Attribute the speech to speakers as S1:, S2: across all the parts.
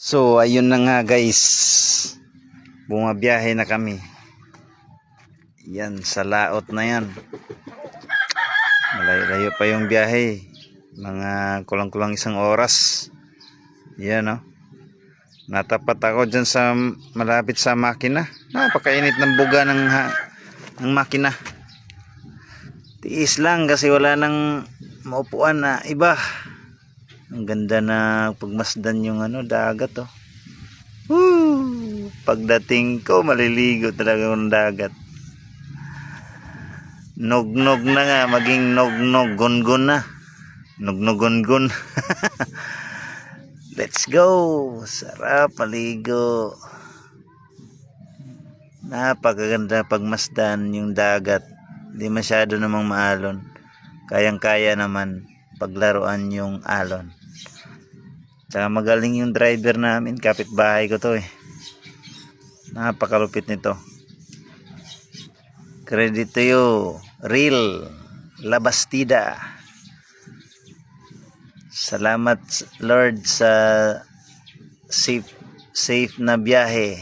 S1: So, ayun na nga guys. Bumabiyahe na kami. Yan, sa laot na yan. Malayo-layo pa yung biyahe. Mga kulang-kulang isang oras. Yan oh. Natapat ako dyan sa malapit sa makina. Napakainit ng buga ng, ha, ng makina. Tiis lang kasi wala nang maupuan na iba. Ang ganda na pagmasdan yung ano, dagat oh. Woo! Pagdating ko, maliligo talaga ng dagat. Nog-nog na nga, maging nog-nog, gun-gun na. Nog-nog, gun-gun. Let's go! Sarap, maligo. Napakaganda pagmasdan yung dagat. Hindi masyado namang maalon. Kayang-kaya naman paglaruan yung alon. Tsaka magaling yung driver namin. Kapitbahay ko to eh. Napakalupit nito. Credit to you. Real. Labastida. Salamat Lord sa safe safe na biyahe.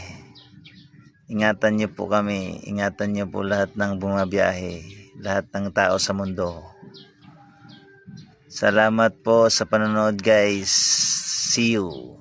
S1: Ingatan niyo po kami. Ingatan niyo po lahat ng bumabiyahe. Lahat ng tao sa mundo. Salamat po sa panonood guys. See you.